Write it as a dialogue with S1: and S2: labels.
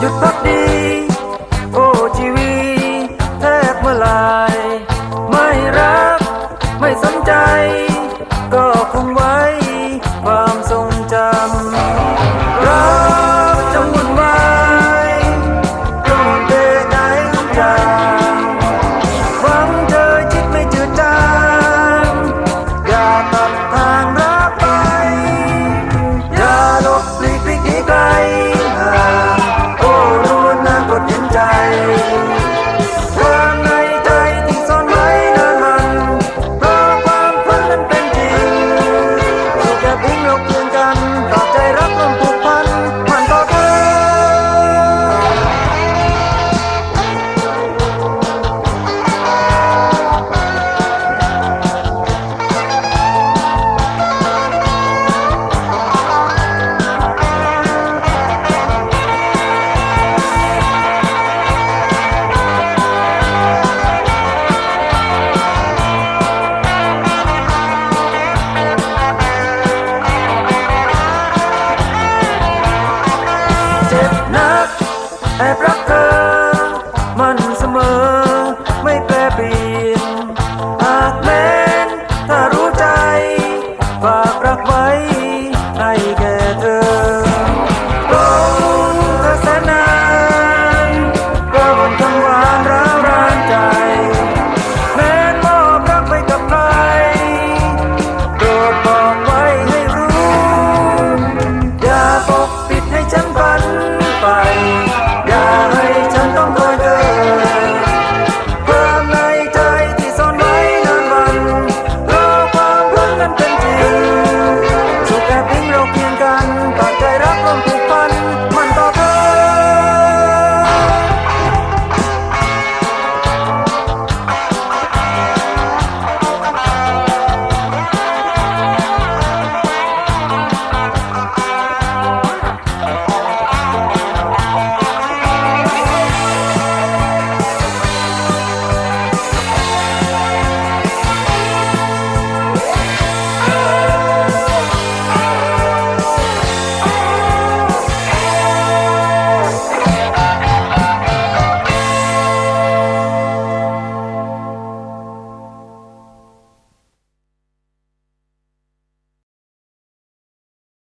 S1: หยุดพักดี โอทีวีแทบเมื่อลา প্রাপ্ত